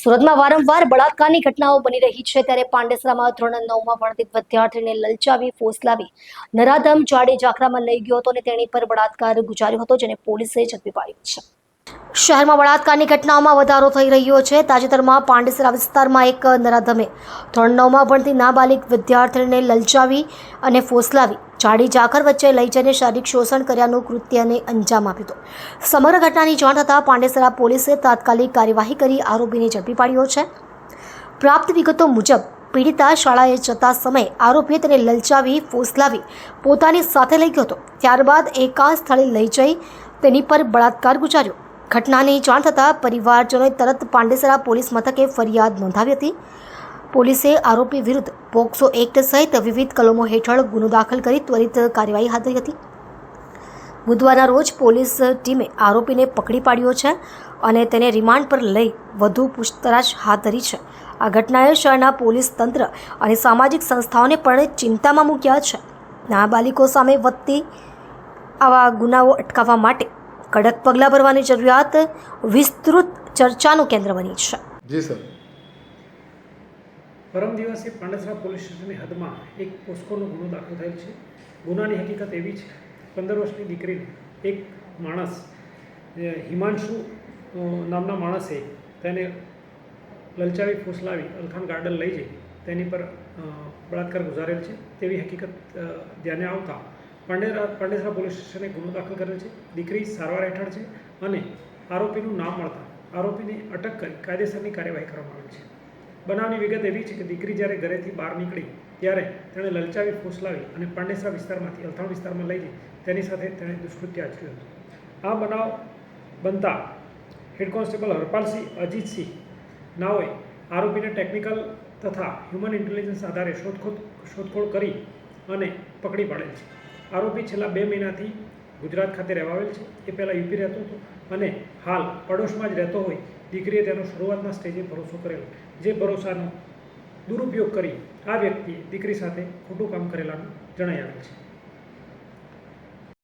સુરતમાં વારંવાર બળાત્કારની ઘટનાઓ બની રહી છે ત્યારે પાંડેસરામાં ધોરણ નવમાં ભણતી વિદ્યાર્થીને લલચાવી, ફોસલાવી, નરાધમ જાડે જાખરામાં લઈ ગયો હતો અને તેની પર બળાત્કાર ગુજાર્યો હતો, જેને પોલીસે ઝડપી પાડ્યો છે. શહેરમાં બળાત્કારની ઘટનાઓમાં વધારો થઈ રહ્યો છે. તાજેતરમાં પાંડેસરા વિસ્તારમાં એક નરાધમે ધોરણ નવમાં ભણતી નાબાલિક વિદ્યાર્થીને લલચાવી અને ફોસલાવી જાડી જાખર વચ્ચે લઈ જઈને શારીરિક શોષણ કર્યાનું કૃત્યને અંજામ આપ્યો હતો. સમગ્ર ઘટનાની જાણ થતાં પાંડેસરા પોલીસે તાત્કાલિક કાર્યવાહી કરી આરોપીને ઝડપી પાડ્યો છે. પ્રાપ્ત વિગતો મુજબ, પીડિતા શાળાએ જતા સમયે આરોપીએ તેને લલચાવી, ફોસલાવી પોતાની સાથે લઈ ગયો હતો. ત્યારબાદ એકાંત સ્થળે લઈ જઈ તેની પર બળાત્કાર ગુજાર્યો. ઘટનાની જાણ થતાં પરિવારજનોએ તરત પાંડેસરા પોલીસ મથકે ફરિયાદ નોંધાવી હતી. પોલીસે આરોપી વિરુદ્ધ પોક્સો એક્ટ સહિત વિવિધ કલમો હેઠળ ગુનો દાખલ કરી ત્વરિત કાર્યવાહી હાથ ધરી હતી. બુધવારના રોજ પોલીસ ટીમે આરોપીને પકડી પાડ્યો છે અને તેને રિમાન્ડ પર લઈ વધુ પૂછતાછ હાથ ધરી છે. આ ઘટનાએ શહેરના પોલીસ તંત્ર અને સામાજિક સંસ્થાઓને પણ ચિંતામાં મૂક્યા છે. નાબાલિકો સામે વધતી આવા ગુનાઓ અટકાવવા માટે કડક પગલાં ભરવાની જરૂરિયાત વિસ્તૃત ચર્ચાનું કેન્દ્ર બની છે. જી સર. પરમ દિવસે પાંડેસરા પોલીસ સ્ટેશનની હદમાં એક પોસ્કોનો ગુનો દાખલ થયેલ છે. ગુનાની હકીકત એવી છે પંદર વર્ષની દીકરીને એક માણસ હિમાંશુ નામના માણસે તેને લલચાવી ફૂસલાવી અલખાન ગાર્ડન લઈ જઈ તેની પર બળાત્કાર ગુજારેલ છે. તેવી હકીકત ધ્યાને આવતા પાંડેરા પાંડેસરા પોલીસ સ્ટેશને ગુનો દાખલ કર્યો છે. દીકરી સારવાર હેઠળ છે અને આરોપીનું નામ મળતા આરોપીને અટક કરી કાયદેસરની કાર્યવાહી કરવામાં આવી છે. બનાવની વિગત એવી છે કે દીકરી જ્યારે ઘરેથી બહાર નીકળી ત્યારે તેણે લલચાવી, ફૂસલાવી અને પાંડેસરા વિસ્તારમાંથી, અલથાણ વિસ્તારમાં લઈ જઈ તેની સાથે તેણે દુષ્કૃત્ય આચર્યું હતું. આ બનાવ બનતા હેડ કોન્સ્ટેબલ હરપાલસિંહ, અજીતસિંહ નાઓએ આરોપીને ટેકનિકલ તથા હ્યુમન ઇન્ટેલિજન્સ આધારે શોધખોળ શોધખોળ કરી અને પકડી પાડેલ છે. આરોપી છેલ્લા બે મહિનાથી ગુજરાત ખાતે રહેવા આવેલ છે. એ પહેલાં યુપી રહેતો હતો અને હાલ પડોશમાં જ રહેતો હોય દીકરીએ તેનો શરૂઆતના સ્ટેજે ભરોસો કરેલો. જે ભરોસાનો દુરુપયોગ કરી આ વ્યક્તિએ દીકરી સાથે ખોટું કામ કરેલાનું જણાઈ આવેલ છે.